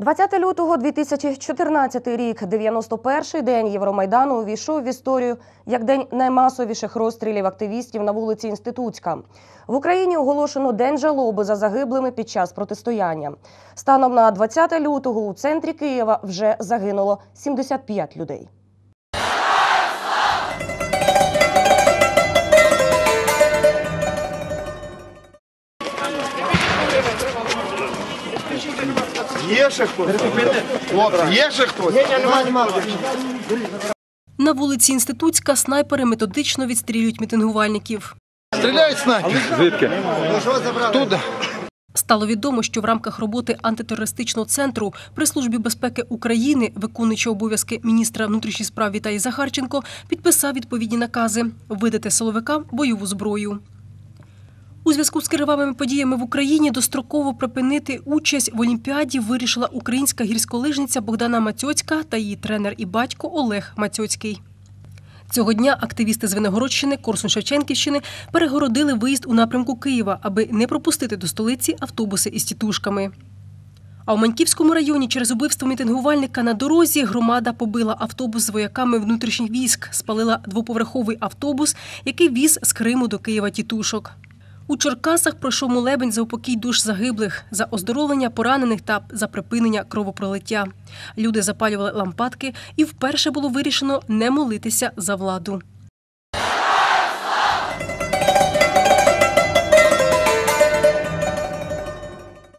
20 лютого 2014 рік, 91-й день Євромайдану, увійшов в історію як день наймасовіших розстрілів активістів на вулиці Інститутська. В Україні оголошено день жалоби за загиблими під час протистояння. Станом на 20 лютого у центрі Києва вже загинуло 75 людей. Є ще хтось? Хлопці, є ще хтось? На вулиці Інститутська снайпери методично відстрілюють мітингувальників. Стріляють снайпери. Звідки? Туди. Стало відомо, що в рамках роботи антитерористичного центру при службі безпеки України, виконуючи обов'язки міністра внутрішніх справ Віталій Захарченко, підписав відповідні накази видати силовикам бойову зброю. У зв'язку з кривавими подіями в Україні достроково припинити участь в Олімпіаді вирішила українська гірськолижниця Богдана Мацьоцька та її тренер і батько Олег Мацьоцький. Цього дня активісти з Виногородщини, Корсун-Шевченківщини перегородили виїзд у напрямку Києва, аби не пропустити до столиці автобуси із тітушками. А у Маньківському районі через убивство мітингувальника на дорозі громада побила автобус з вояками внутрішніх військ, спалила двоповерховий автобус, який віз з Криму до Києва тітушок. У Черкасах пройшов молебень за упокій душ загиблих, за оздоровлення поранених та за припинення кровопролиття. Люди запалювали лампадки, і вперше було вирішено не молитися за владу.